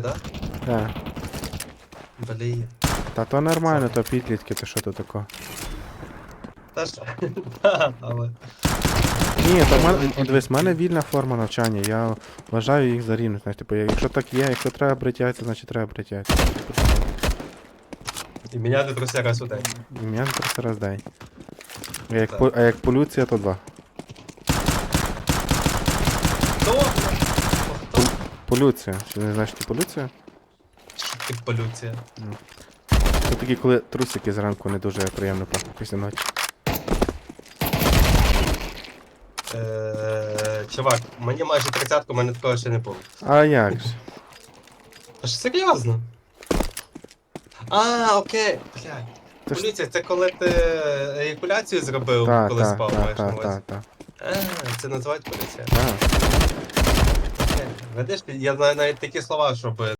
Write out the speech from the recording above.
да? Так. Блін. Та то нормально, то підлітки, то що то тако. Та ж. Але. Ні, то в мене, от дивись, в мене вільна форма навчання, я вважаю їх за рівних. Знаєш, типу, якщо так є, якщо треба брити яйця, значить треба брити яйця. І міняти труся раз у день. Ім'я просто раз дай. А як, по- а як полюція, то два. Хто? Полюція. Чи не знаєш, що полюція? Що ти полюція? Це такі, коли трусики зранку не дуже приємно пахнуть після ночі. Е, Чувак, мені майже тридцятку, у мене такого ще не було. А як же? Аж серйозно? А, окей. Блядь. Ж- Поліція, це коли ти еякуляцію зробив, Так, коли так, спав, так, маєш на так, увазі? так, так. А, це називають поліція. Так. Видиш, я знаю навіть такі слова, щоб